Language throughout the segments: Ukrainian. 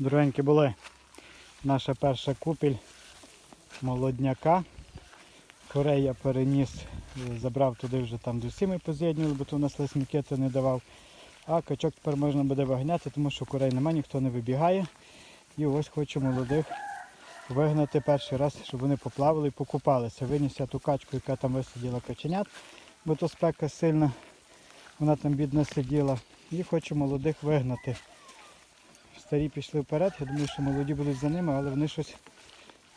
Дорогенькі були. Наша перша купіль молодняка. Корей я переніс, забрав туди вже там до сіми поз'єднували, бо то у нас лесники не давав. А качок тепер можна буде виганяти, тому що курей немає, ніхто не вибігає. І ось хочу молодих вигнати перший раз, щоб вони поплавали і покупалися. Виніс я ту качку, яка там висиділа каченят, бо то спека сильна, вона там бідна сиділа. І хочу молодих вигнати. Старі пішли вперед, я думаю, що молоді будуть за ними, але вони щось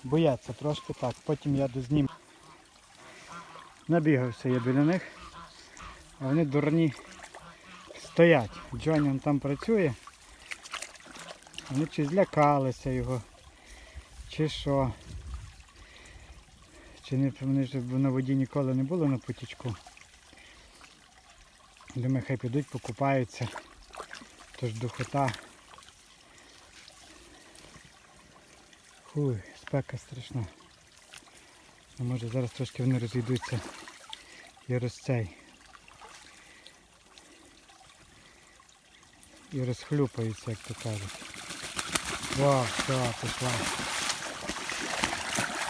бояться трошки так. Потім я дознім. Набігався я біля них, а вони дурні стоять. Джоні там працює. Вони чи злякалися його, чи що. Чи не, вони ж на воді ніколи не були на потічку. Думаю, хай підуть, покупаються. Тож духота. Хуй, спека страшна. Ну, може зараз трошки вони розійдуться і розцей. І розхлюпаються, як то кажуть. Вау, все, пішла.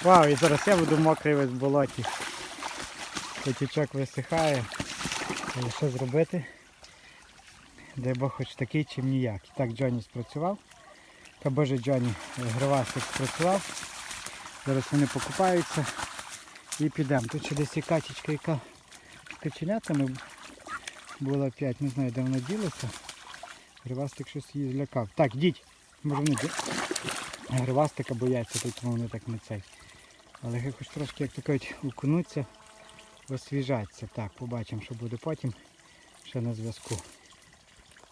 Вау, і зараз я буду мокрий весь в болоті. Потічок висихає. Але що зробити? Дай Бог хоч такий, чим ніяк. І так Джоні спрацював. Та боже Джоні, гривастик спрацював. Зараз вони покупаються і підемо. Тут ще десь і качечка, яка з каченятами була 5, не знаю, де вона ділася. Гривастик щось її злякав. Так, йдіть. Може вони гривастика бояться, тому вони так не цей. Але хай хоч трошки, як то кажуть, укунуться, освіжаться. Так, побачимо, що буде потім. Ще на зв'язку.